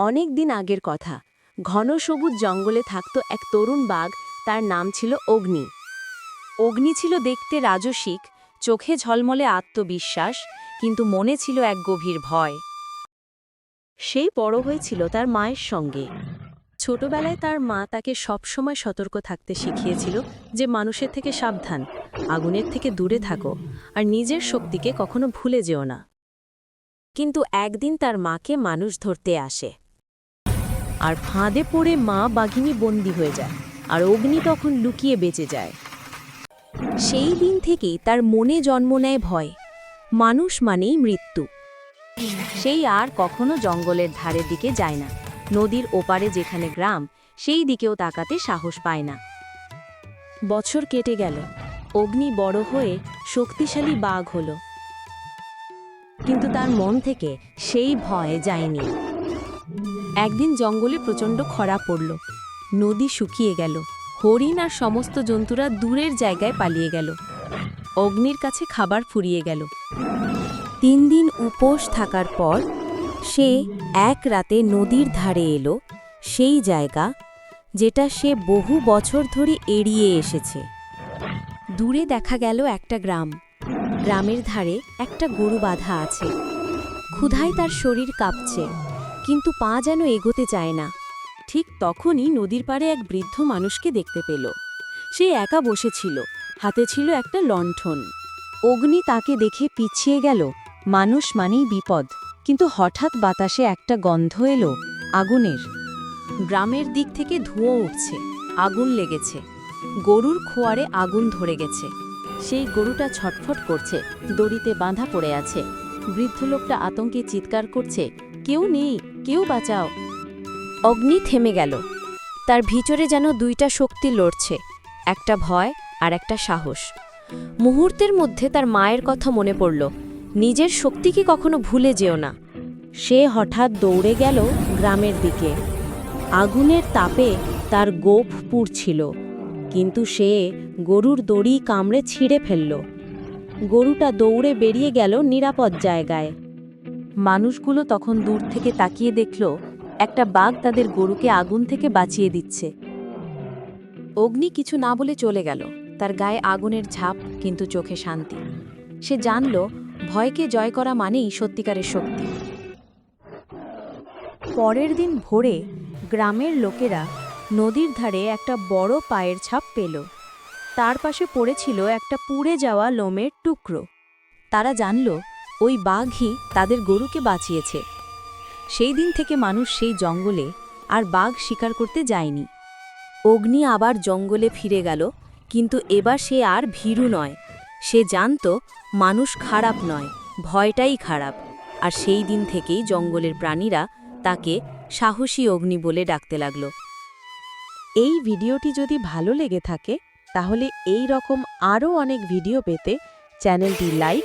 অনেক দিন আগের কথা। ঘন সবুজ জঙ্গলে থাকত এক তরুণ বাঘ, তার নাম ছিল অগ্নি। অগ্নি ছিল দেখতে রাজসিক, চোখে ঝলমলে আত্মবিশ্বাস, কিন্তু মনে ছিল এক গভীর ভয়। সেই বড় হয়েছিল তার মায়ের সঙ্গে। ছোটবেলায় তার মা তাকে সবসময় সতর্ক থাকতে শিখিয়েছিল যে মানুষের থেকে সাবধান, আগুনের থেকে দূরে থাকো, আর নিজের শক্তিকে কখনো ভুলে যেও না। কিন্তু একদিন তার মাকে মানুষ ধরতে আসে। আর ফাঁদে পড়ে মা বাঘিনী বন্দী হয়ে যায়, আর অগ্নি তখন লুকিয়ে বেঁচে যায়। সেই দিন থেকেই তার মনে জন্ম নেয় ভয়, মানুষ মানেই মৃত্যু। সেই আর কখনো জঙ্গলের ধারের দিকে যায় না, নদীর ওপারে যেখানে গ্রাম, সেই দিকেও তাকাতে সাহস পায় না। বছর কেটে গেল, অগ্নি বড় হয়ে শক্তিশালী বাঘ হল। কিন্তু তার মন থেকে সেই ভয় যায়নি। একদিন জঙ্গলে প্রচণ্ড খরা পড়ল। নদী শুকিয়ে গেল। হরিণ আর সমস্ত জন্তুরা দূরের জায়গায় পালিয়ে গেল। অগ্নির কাছে খাবার ফুরিয়ে গেল। তিন দিন উপোস থাকার পর সে এক রাতে নদীর ধারে এলো। সেই জায়গা যেটা সে বহু বছর ধরে এড়িয়ে এসেছে। দূরে দেখা গেল একটা গ্রাম। গ্রামের ধারে একটা গরু বাঁধা আছে। ক্ষুধায় তার শরীর কাঁপছে। কিন্তু পা যেন এগোতে চায় না। ঠিক তখনই নদীর পাড়ে এক বৃদ্ধ মানুষকে দেখতে পেল। সে একা বসেছিল, হাতে ছিল একটা লণ্ঠন। অগ্নি তাকে দেখে পিছিয়ে গেল, মানুষ মানেই বিপদ। কিন্তু হঠাৎ বাতাসে একটা গন্ধ এলো, আগুনের। গ্রামের দিক থেকে ধুঁয়ো উঠছে, আগুন লেগেছে। গরুর খোয়ারে আগুন ধরে গেছে। সেই গরুটা ছটফট করছে, দড়িতে বাঁধা পড়ে আছে। বৃদ্ধ লোকটা আতঙ্কে চিৎকার করছে কেউ নেই, কেউ বাঁচাও। অগ্নি থেমে গেল। তার ভিতরে যেন দুইটা শক্তি লড়ছে, একটা ভয় আর একটা সাহস। মুহূর্তের মধ্যে তার মায়ের কথা মনে পড়ল, নিজের শক্তিকে কখনো ভুলে যেও না। সে হঠাৎ দৌড়ে গেল গ্রামের দিকে। আগুনের তাপে তার গোপ পুড়ছিল কিন্তু সে গরুর দড়ি কামড়ে ছিঁড়ে ফেলল। গরুটা দৌড়ে বেরিয়ে গেল নিরাপদ জায়গায়। মানুষগুলো তখন দূর থেকে তাকিয়ে দেখল, একটা বাঘ তাদের গরুকে আগুন থেকে বাঁচিয়ে দিচ্ছে। অগ্নি কিছু না বলে চলে গেল। তার গায়ে আগুনের ঝাঁপ, কিন্তু চোখে শান্তি। সে জানল, ভয়কে জয় করা মানেই সত্যিকারের শক্তি। পরের দিন ভোরে গ্রামের লোকেরা নদীর ধারে একটা বড় পায়ের ছাপ পেল। তার পাশে পড়েছিল একটা পুড়ে যাওয়া লোমের টুকরো। তারা জানল ওই বাঘই তাদের গরুকে বাঁচিয়েছে। সেই দিন থেকে মানুষ সেই জঙ্গলে আর বাঘ শিকার করতে যায়নি। অগ্নি আবার জঙ্গলে ফিরে গেল, কিন্তু এবার সে আর ভীরু নয়। সে জানত মানুষ খারাপ নয়, ভয়টাই খারাপ। আর সেই দিন থেকেই জঙ্গলের প্রাণীরা তাকে সাহসী অগ্নি বলে ডাকতে লাগল। এই ভিডিওটি যদি ভালো লেগে থাকে, তাহলে এই রকম আরও অনেক ভিডিও পেতে চ্যানেলটি লাইক